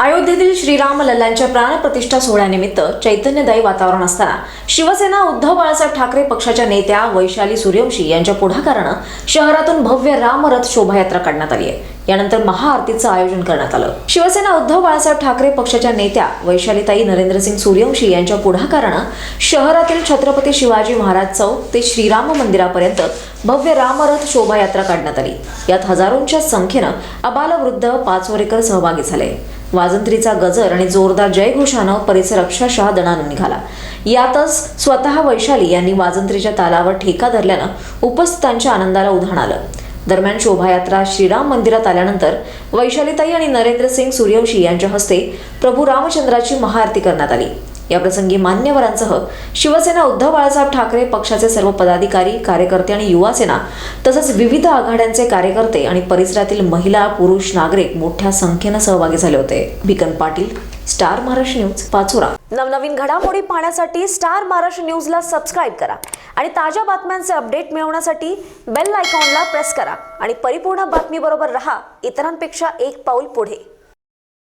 अयोध्येतील श्रीराम लल्लांच्या प्राणप्रतिष्ठा सोहळ्यानिमित्त चैतन्यदायी वातावरण असताना शिवसेना उद्धव बाळासाहेब ठाकरे पक्षाच्या नेत्या वैशाली सूर्यवंशी यांच्या पुढाकारानं शहरातून भव्य रामरथ शोभायात्रा काढण्यात आली आहे. यानंतर महाआरतीचं आयोजन करण्यात आलं. शिवसेना उद्धव बाळासाहेब ठाकरे पक्षाच्या नेत्या वैशालीताई नरेंद्रसिंग सूर्यवंशी यांच्या पुढाकारानं शहरातील छत्रपती शिवाजी महाराज चौक ते श्रीराम मंदिरापर्यंत भव्य रामरथ शोभायात्रा काढण्यात आली. यात हजारोंच्या संख्येनं अबालवृद्ध पाचवरेकर सहभागी झाले. वाजंत्रीचा गजर आणि जोरदार जयघोषानं परिसर अक्षरशः दणानून निघाला. यातच स्वतः वैशाली यांनी वाजंत्रीच्या तालावर ठेका धरल्यानं उपस्थितांच्या आनंदाला उधाण आलं. दरम्यान शोभायात्रा श्रीराम मंदिरात आल्यानंतर वैशालीताई आणि नरेंद्र सिंग सूर्यवंशी यांच्या हस्ते प्रभू रामचंद्राची महाआरती करण्यात आली. याप्रसंगी मान्यवरांसह शिवसेना उद्धव बाळासाहेब ठाकरे पक्षाचे सर्व पदाधिकारी कार्यकर्ते आणि युवासेना तसंच विविध आघाड्यांचे कार्यकर्ते आणि परिसरातील महिला पुरुष नागरिक मोठ्या संख्येनं सहभागी झाले होते. Bhikan Patil star Maharashtra news Pachora. नवनवीन घडामोडी पाहण्यासाठी स्टार महाराष्ट्र न्यूजला सबस्क्राईब करा आणि ताज्या बातम्यांचे अपडेट मिळवण्यासाठी बेल आयकॉनला प्रेस करा आणि परिपूर्ण बातमीबरोबर रहा. इतरांपेक्षा एक पाऊल पुढे.